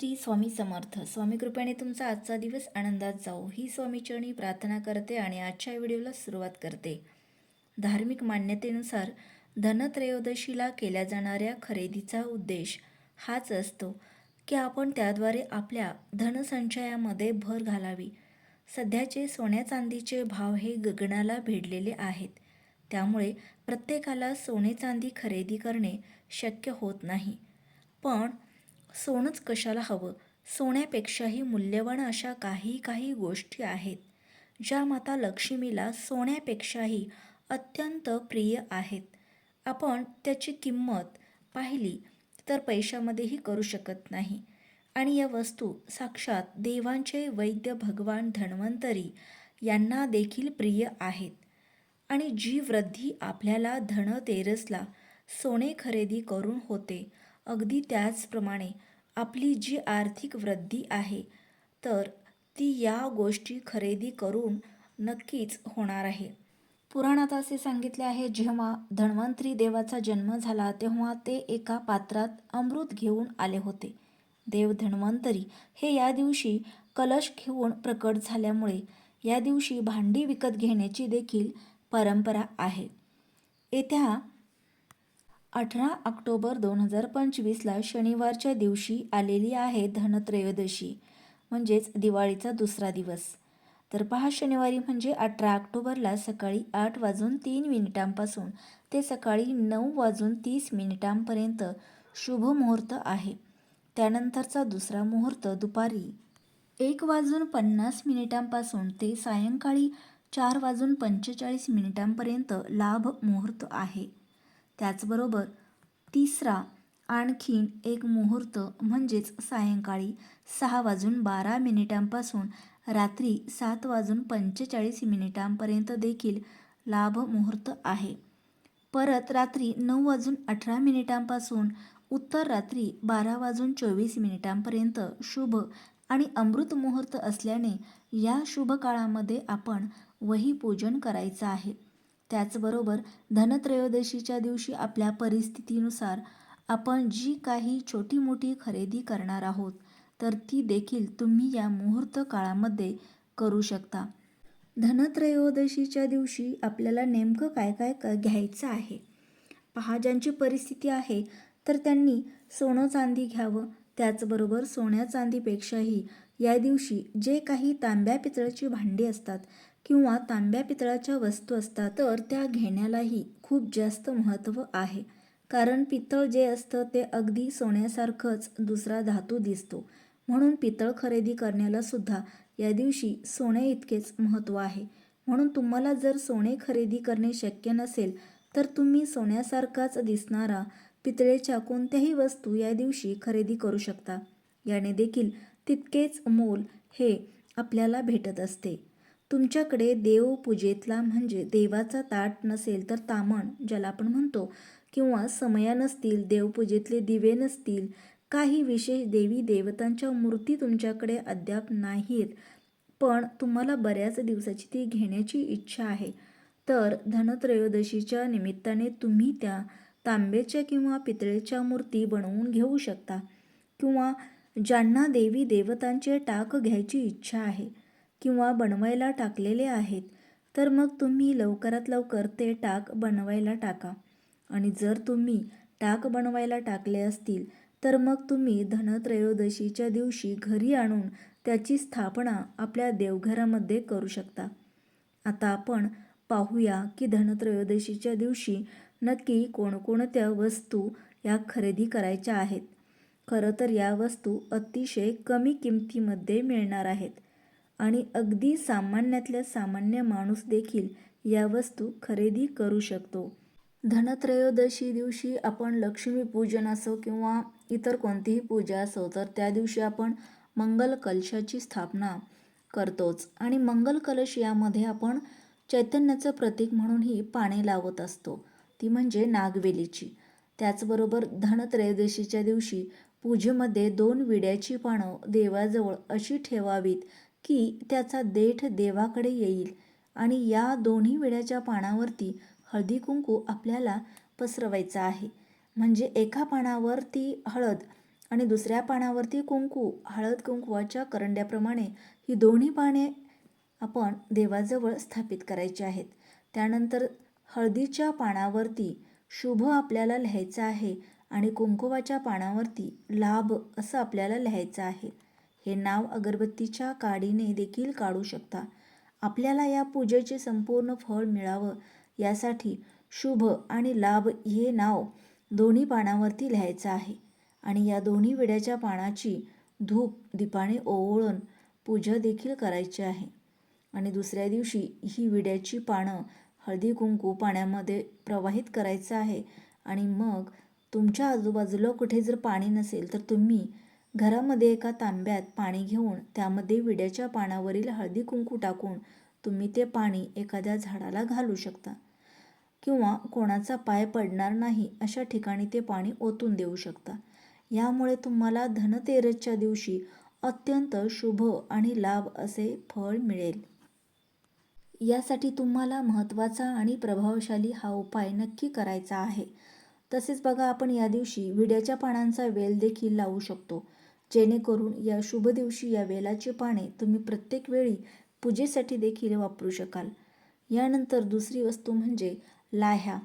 श्री स्वामी समर्थ. स्वामी कृपेने तुमचा आजचा दिवस आनंदात जाऊ ही स्वामीचरणी प्रार्थना करते आणि आजच्या व्हिडिओला सुरुवात करते. धार्मिक मान्यतेनुसार धनत्रयोदशीला केल्या जाणाऱ्या खरेदीचा उद्देश हाच असतो की आपण त्याद्वारे आपल्या धनसंचयामध्ये भर घालावी. सध्याचे सोन्या चांदीचे भाव हे गगनाला भिडलेले आहेत. त्यामुळे प्रत्येकाला सोने चांदी खरेदी करणे शक्य होत नाही. पण सोनंच कशाला हवं? सोन्यापेक्षाही मूल्यवान अशा काही काही गोष्टी आहेत ज्या माता लक्ष्मीला सोन्यापेक्षाही अत्यंत प्रिय आहेत. आपण त्याची किंमत पाहिली तर पैशामध्येही करू शकत नाही. आणि या वस्तू साक्षात देवांचे वैद्य भगवान धन्वंतरी यांना देखील प्रिय आहेत. आणि जी वृद्धी आपल्याला धनतेरसला सोने खरेदी करून होते अगदी त्याचप्रमाणे आपली जी आर्थिक वृद्धी आहे तर ती या गोष्टी खरेदी करून नक्कीच होणार आहे. पुराणात असे सांगितले आहे जेव्हा धन्वंतरी देवाचा जन्म झाला तेव्हा ते एका पात्रात अमृत घेऊन आले होते. देव धन्वंतरी हे या दिवशी कलश घेऊन प्रकट झाल्यामुळे या दिवशी भांडी विकत घेण्याची देखील परंपरा आहे. येत्या अठरा ऑक्टोबर दोन हजार पंचवीसला शनिवारच्या दिवशी आलेली आहे धनत्रयोदशी म्हणजेच दिवाळीचा दुसरा दिवस. तर पहा शनिवारी म्हणजे अठरा ऑक्टोबरला सकाळी आठ वाजून तीन मिनिटांपासून ते सकाळी नऊ वाजून तीस मिनिटांपर्यंत शुभ मुहूर्त आहे. त्यानंतरचा दुसरा मुहूर्त दुपारी एक वाजून पन्नास मिनिटांपासून ते सायंकाळी चार वाजून पंचेचाळीस मिनिटांपर्यंत लाभ मुहूर्त आहे. त्याचबरोबर तिसरा आणखीन एक मुहूर्त म्हणजेच सायंकाळी सहा वाजून बारा मिनिटांपासून रात्री सात वाजून पंचेचाळीस मिनिटांपर्यंत देखील लाभ मुहूर्त आहे. परत रात्री नऊ वाजून अठरा मिनिटांपासून उत्तर रात्री बारा वाजून चोवीस मिनिटांपर्यंत शुभ आणि अमृत मुहूर्त असल्याने या शुभ काळामध्ये आपण वही पूजन करायचं आहे. त्याचबरोबर धनत्रयोदशीच्या दिवशी आपल्या परिस्थितीनुसार आपण जी काही छोटी मोठी खरेदी करणार आहोत तर ती देखील तुम्ही या मुहूर्त काळामध्ये करू शकता. धनत्रयोदशीच्या दिवशी आपल्याला नेमकं काय काय घ्यायचं आहे? पहा ज्यांची परिस्थिती आहे तर त्यांनी सोनं चांदी घ्यावं. त्याचबरोबर सोन्या चांदीपेक्षाही या दिवशी जे काही तांब्या पितळची भांडी असतात किंवा तांब्या पितळाच्या वस्तू असतात तर त्या घेण्यालाही खूप जास्त महत्त्व आहे. कारण पितळ जे असतं ते अगदी सोन्यासारखंच दुसरा धातू दिसतो. म्हणून पितळ खरेदी करण्याला सुद्धा या दिवशी सोने इतकेच महत्त्व आहे. म्हणून तुम्हाला जर सोने खरेदी करणे शक्य नसेल तर तुम्ही सोन्यासारखाच दिसणारा पितळेच्या कोणत्याही वस्तू या दिवशी खरेदी करू शकता. याने देखील तितकेच मोल हे आपल्याला भेटत असते. तुमच्याकडे देवपूजेतला म्हणजे देवाचा ताट नसेल तर तामण ज्याला आपण म्हणतो किंवा समया नसतील देवपूजेतले दिवे नसतील काही विशेष देवी देवतांच्या मूर्ती तुमच्याकडे अद्याप नाहीत पण तुम्हाला बऱ्याच दिवसाची ती घेण्याची इच्छा आहे. तर धनत्रयोदशीच्या निमित्ताने तुम्ही त्या तांब्याच्या किंवा पितळेच्या मूर्ती बनवून घेऊ शकता किंवा ज्यांना देवी देवतांचे टाक घ्यायची इच्छा आहे. किंवा बनवायला टाकलेले आहेत तर मग तुम्ही लवकरात लवकर ते टाक बनवायला टाका. आणि जर तुम्ही टाक बनवायला टाकले असतील तर मग तुम्ही धनत्रयोदशीच्या दिवशी घरी आणून त्याची स्थापना आपल्या देवघरामध्ये करू शकता. आता आपण पाहूया की धनत्रयोदशीच्या दिवशी नक्की कोणकोणत्या वस्तू या खरेदी करायच्या आहेत. खरं तर या वस्तू अतिशय कमी किमतीमध्ये मिळणार आहेत. आणि अगदी सामान्यातल्या सामान्य माणूस देखील या वस्तू खरेदी करू शकतो. धनत्रयोदशी दिवशी आपण लक्ष्मीपूजन असो किंवा इतर कोणतीही पूजा असो तर त्या दिवशी आपण मंगल कलशाची स्थापना करतोच. आणि मंगल कलश यामध्ये आपण चैतन्याचं प्रतीक म्हणूनही पाने लावत असतो. ती म्हणजे नागवेलीची. त्याचबरोबर धनत्रयोदशीच्या दिवशी पूजेमध्ये दोन विड्याची पानं देवाजवळ अशी ठेवावीत की त्याचा देठ देवाकडे येईल आणि या दोन्ही विड्याच्या पानावरती हळदी कुंकू आपल्याला पसरवायचा आहे. म्हणजे एका पानावरती हळद आणि दुसऱ्या पानावरती कुंकू. हळद कुंकवाच्या करंड्याप्रमाणे ही दोन्ही पाने आपण देवाजवळ स्थापित करायची आहेत. त्यानंतर हळदीच्या पानावरती शुभ आपल्याला लिहायचं आहे आणि कुंकुवाच्या पानावरती लाभ असं आपल्याला लिहायचं आहे. हे नाव अगरबत्तीच्या काडीने देखील काढू शकता. आपल्याला या पूजेचे संपूर्ण फळ मिळावं यासाठी शुभ आणि लाभ हे नाव दोन्ही पानावरती लिहायचं आहे. आणि या दोन्ही विड्याच्या पानाची धूप दीपाने ओवळून पूजा देखील करायची आहे. आणि दुसऱ्या दिवशी ही विड्याची पानं हळदी कुंकू पाण्यामध्ये प्रवाहित करायचं आहे. आणि मग तुमच्या आजूबाजूला कुठे जर पाणी नसेल तर तुम्ही घरामध्ये एका तांब्यात पाणी घेऊन त्यामध्ये विड्याच्या पानावरील हळदी कुंकू टाकून तुम्ही ते पाणी एखाद्या झाडाला घालू शकता किंवा कोणाचा पाय पडणार नाही अशा ठिकाणी ते पाणी ओतून देऊ शकता. यामुळे तुम्हाला धनतेरसच्या दिवशी अत्यंत शुभ आणि लाभ असे फळ मिळेल. यासाठी तुम्हाला महत्त्वाचा आणि प्रभावशाली हा उपाय नक्की करायचा आहे. तसेच बघा आपण या दिवशी विड्याच्या पानांचा वेल देखील लावू शकतो. जेणेकरून या शुभ दिवशी या वेलाची पाने तुम्ही प्रत्येक वेळी पूजेसाठी देखील वापरू शकाल. यानंतर दुसरी वस्तू म्हणजे लाह्या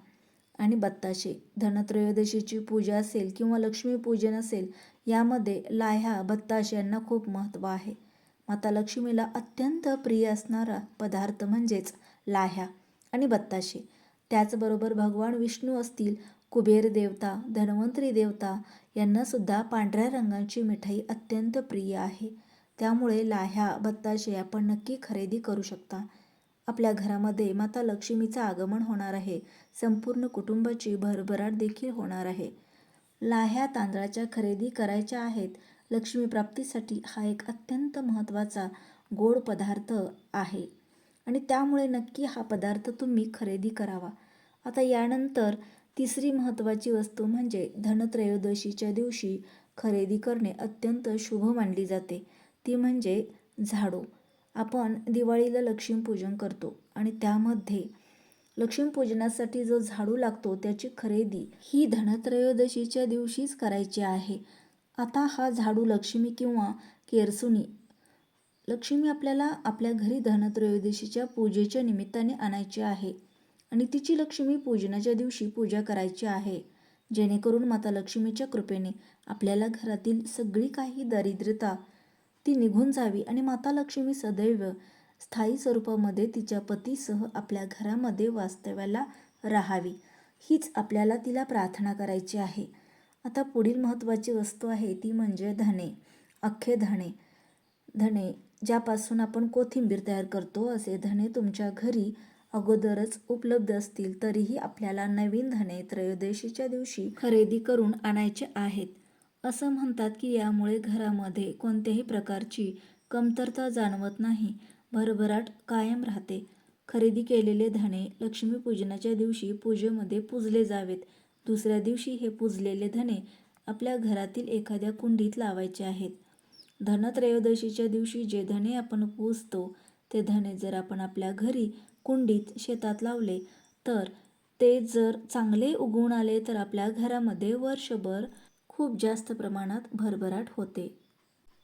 आणि बत्ताशे. धनत्रयोदशीची पूजा असेल किंवा लक्ष्मीपूजन असेल यामध्ये लाह्या बत्ताशे यांना खूप महत्त्व आहे. माता लक्ष्मीला अत्यंत प्रिय असणारा पदार्थ म्हणजेच लाह्या आणि बत्ताशे. त्याचबरोबर भगवान विष्णू असतील कुबेर देवता धन्वंतरी देवता यांनासुद्धा पांढऱ्या रंगाची मिठाई अत्यंत प्रिय आहे. त्यामुळे लाह्या बत्ताशे आपण नक्की खरेदी करू शकता. आपल्या घरामध्ये माता लक्ष्मीचं आगमन होणार आहे. संपूर्ण कुटुंबाची भरभराट देखील होणार आहे. लाह्या तांदळाच्या खरेदी करायच्या आहेत. लक्ष्मी प्राप्तीसाठी हा एक अत्यंत महत्त्वाचा गोड पदार्थ आहे. आणि त्यामुळे नक्की हा पदार्थ तुम्ही खरेदी करावा. आता यानंतर तिसरी महत्त्वाची वस्तू म्हणजे धनत्रयोदशीच्या दिवशी खरेदी करणे अत्यंत शुभ मानली जाते. ती म्हणजे झाडू. आपण दिवाळीला लक्ष्मीपूजन करतो आणि त्यामध्ये लक्ष्मीपूजनासाठी जो झाडू लागतो त्याची खरेदी ही धनत्रयोदशीच्या दिवशीच करायची आहे. आता हा झाडू लक्ष्मी किंवा केरसुनी. लक्ष्मी आपल्याला आपल्या घरी धनत्रयोदशीच्या पूजेच्या निमित्ताने आणायची आहे. आणि तिची लक्ष्मी पूजनाच्या दिवशी पूजा करायची आहे. जेणेकरून माता लक्ष्मीच्या कृपेने आपल्याला घरातील सगळी काही दारिद्र्यता ती निघून जावी आणि माता लक्ष्मी सदैव स्थायी स्वरूपामध्ये तिच्या पतीसह आपल्या घरामध्ये वास्तव्याला राहावी. हीच आपल्याला तिला प्रार्थना करायची आहे. आता पुढील महत्त्वाची वस्तू आहे ती म्हणजे धणे अख्खे धणे धणे ज्यापासून आपण कोथिंबीर तयार करतो असे धणे तुमच्या घरी अगोदरच उपलब्ध असतील तरीही आपल्याला नवीन धने त्रयोदशीच्या दिवशी खरेदी करून आणायचे आहेत. असं म्हणतात की यामुळे घरामध्ये कोणत्याही प्रकारची कमतरता जाणवत नाही. भरभराट कायम राहते. खरेदी केलेले धणे लक्ष्मीपूजनाच्या दिवशी पूजेमध्ये पूजले जावेत. दुसऱ्या दिवशी हे पूजलेले धणे आपल्या घरातील एखाद्या कुंडीत लावायचे आहेत. धनत्रयोदशीच्या दिवशी जे धणे आपण पूजतो ते धणे जर आपण आपल्या घरी कुंडीत शेतात लावले तर ते जर चांगले उगवून आले तर आपल्या घरामध्ये वर्षभर खूप जास्त प्रमाणात भरभराट होते.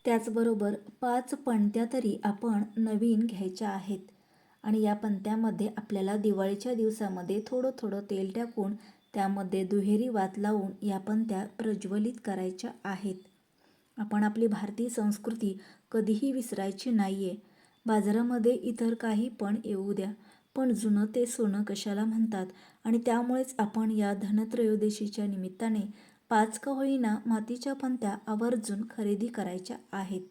त्याचबरोबर पाच पणत्या तरी आपण नवीन घ्यायच्या आहेत आणि या पंत्यामध्ये आपल्याला दिवाळीच्या दिवसामध्ये थोडं थोडं तेल टाकून त्यामध्ये दुहेरी वात लावून या पणत्या प्रज्वलित करायच्या आहेत. आपण आपली भारतीय संस्कृती कधीही विसरायची नाही आहे बाजारामध्ये इतर काही पण येऊ द्या. पण जुनं ते सोनं कशाला म्हणतात? आणि त्यामुळेच आपण या धनत्रयोदशीच्या निमित्ताने पाच का होईना मातीच्या पंत्या आवर्जून खरेदी करायच्या आहेत.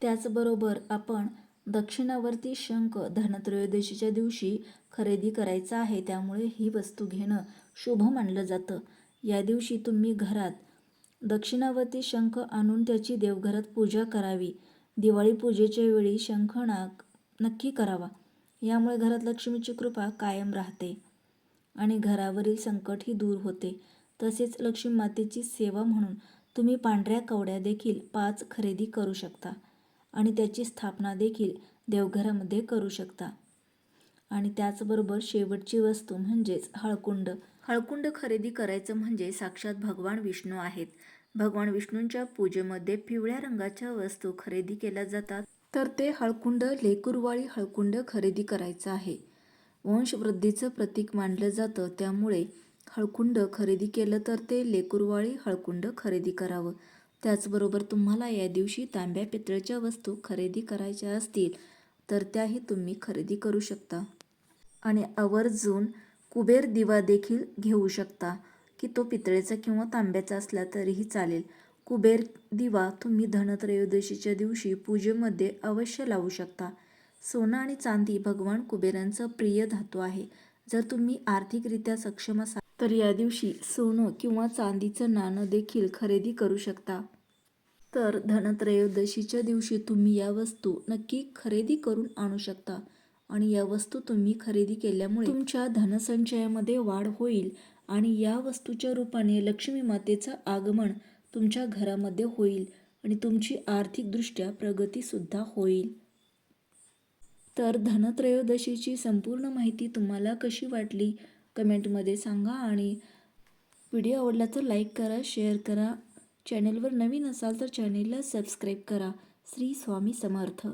त्याचबरोबर आपण दक्षिणावर्ती शंख धनत्रयोदशीच्या दिवशी खरेदी करायचा आहे त्यामुळे ही वस्तू घेणं शुभ मानलं जातं. या दिवशी तुम्ही घरात दक्षिणावर्ती शंख आणून त्याची देवघरात पूजा करावी. दिवाळी पूजेच्या वेळी शंखनाग नक्की करावा. यामुळे घरात लक्ष्मीची कृपा कायम राहते आणि घरावरील संकटही दूर होते. तसेच लक्ष्मी मातेची सेवा म्हणून तुम्ही पांढऱ्या कवड्या देखील पाच खरेदी करू शकता आणि त्याची स्थापना देखील देवघरामध्ये करू शकता. आणि त्याचबरोबर शेवटची वस्तू म्हणजेच हळकुंड. हळकुंड खरेदी करायचं म्हणजे साक्षात भगवान विष्णू आहेत. भगवान विष्णूंच्या पूजेमध्ये पिवळ्या रंगाच्या वस्तू खरेदी केल्या जातात. तर ते हळकुंड लेकुरवाळी हळकुंड खरेदी करायचं आहे. वंशवृद्धीचं प्रतीक मानलं जातं. त्यामुळे हळकुंड खरेदी केलं तर ते लेकुरवाळी हळकुंड खरेदी करावं. त्याचबरोबर तुम्हाला या दिवशी तांब्या पितळेच्या वस्तू खरेदी करायच्या असतील तर त्याही तुम्ही खरेदी करू शकता. आणि आवर्जून कुबेर दिवा देखील घेऊ शकता की तो पितळेचा किंवा तांब्याचा असला तरीही चालेल. कुबेर दिवा तुम्ही धनत्रयोदशीच्या दिवशी पूजेमध्ये अवश्य लावू शकता. सोनं आणि चांदी भगवान कुबेरांचं प्रिय धातू आहे. जर तुम्ही आर्थिकरित्या सक्षम असाल तर या दिवशी सोनं किंवा चांदीचं नाणं देखील खरेदी करू शकता. तर धनत्रयोदशीच्या दिवशी तुम्ही या वस्तू नक्की खरेदी करून आणू शकता आणि या वस्तू तुम्ही खरेदी केल्यामुळे तुमच्या धनसंचयामध्ये वाढ होईल आणि या वस्तूच्या रूपाने लक्ष्मी मातेचं आगमन तुमच्या घरामध्ये होईल आणि तुमची आर्थिकदृष्ट्या प्रगतीसुद्धा होईल. तर धनत्रयोदशीची संपूर्ण माहिती तुम्हाला कशी वाटली? कमेंटमध्ये सांगा आणि व्हिडिओ आवडला तर लाईक करा शेअर करा. चॅनेलवर नवीन असाल तर चॅनेलला सबस्क्राईब करा. श्री स्वामी समर्थ.